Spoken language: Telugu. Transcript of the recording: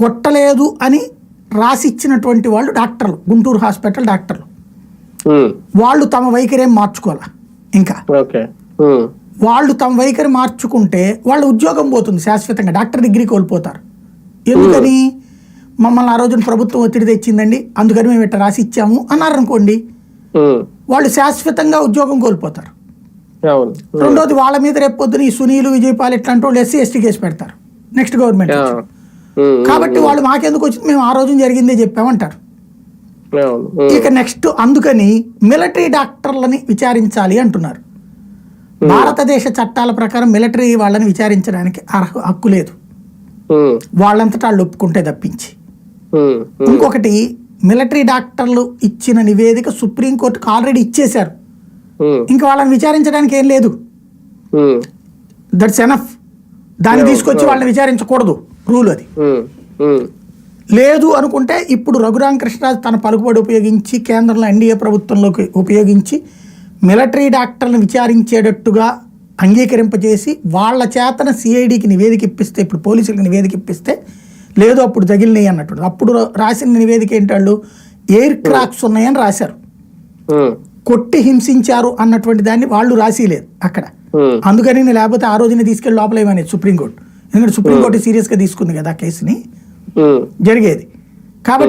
కొట్టలేదు అని రాసిచ్చినటువంటి వాళ్ళు డాక్టర్లు గుంటూరు హాస్పిటల్ డాక్టర్లు. వాళ్ళు తమ వైఖరేం మార్చుకోవాలా? ఇంకా. వాళ్ళు తమ వైఖరి మార్చుకుంటే వాళ్ళ ఉద్యోగం పోతుంది శాశ్వతంగా డాక్టర్ డిగ్రీ కోల్పోతారు. ఎందుకని? మమ్మల్ని ఆ రోజున ప్రభుత్వం ఒత్తిడి తెచ్చిందండి అందుకని మేము ఇట్లా రాసి ఇచ్చాము అన్నారు అనుకోండి వాళ్ళు శాశ్వతంగా ఉద్యోగం కోల్పోతారు. రెండోది వాళ్ళ మీద రేపు పొద్దున ఈ సునీలు విజయపాల్ ఇట్లాంటి వాళ్ళు ఎస్సీ ఎస్టీ కేసు పెడతారు. నెక్స్ట్ గవర్నమెంట్ కాబట్టి వాళ్ళు మాకెందుకు వచ్చింది మేము ఆ రోజున జరిగిందే చెప్పామంటారు. ఇక నెక్స్ట్ అందుకని మిలిటరీ డాక్టర్లని విచారించాలి అంటున్నారు. భారతదేశ చట్టాల ప్రకారం మిలిటరీ వాళ్ళని విచారించడానికి అర్హ హక్కు లేదు. వాళ్ళంతటా వాళ్ళు ఒప్పుకుంటే తప్పించి. ఇంకొకటి మిలిటరీ డాక్టర్లు ఇచ్చిన నివేదిక సుప్రీంకోర్టుకు ఆల్రెడీ ఇచ్చేశారు. ఇంకా వాళ్ళని విచారించడానికి ఏం లేదు. దట్స్ ఎనఫ్ దాన్ని తీసుకొచ్చి వాళ్ళని విచారించకూడదు. రూల్ అది. లేదు అనుకుంటే ఇప్పుడు రఘురామ్ కృష్ణరాజు తన పలుకుబడి ఉపయోగించి కేంద్రంలో ఎన్డీఏ ప్రభుత్వంలోకి ఉపయోగించి మిలిటరీ డాక్టర్లను విచారించేటట్టుగా అంగీకరింపజేసి వాళ్ళ చేతన సిఐడికి నివేదిక ఇప్పిస్తే ఇప్పుడు పోలీసులకు నివేదిక ఇప్పిస్తే లేదు అప్పుడు తగిలినాయి అన్నట్టు. అప్పుడు రాసిన నివేదిక ఏంటి వాళ్ళు? ఎయిర్ క్రాక్స్ ఉన్నాయని రాశారు. కొట్టి హింసించారు అన్నటువంటి దాన్ని వాళ్ళు రాసిలేదు అక్కడ. అందుకని నేను లేకపోతే ఆ రోజునే తీసుకెళ్ళి లోపల ఏమనేది సుప్రీంకోర్టు. ఎందుకంటే సుప్రీంకోర్టు సీరియస్గా తీసుకుంది కదా ఆ కేసుని. జరిగేది.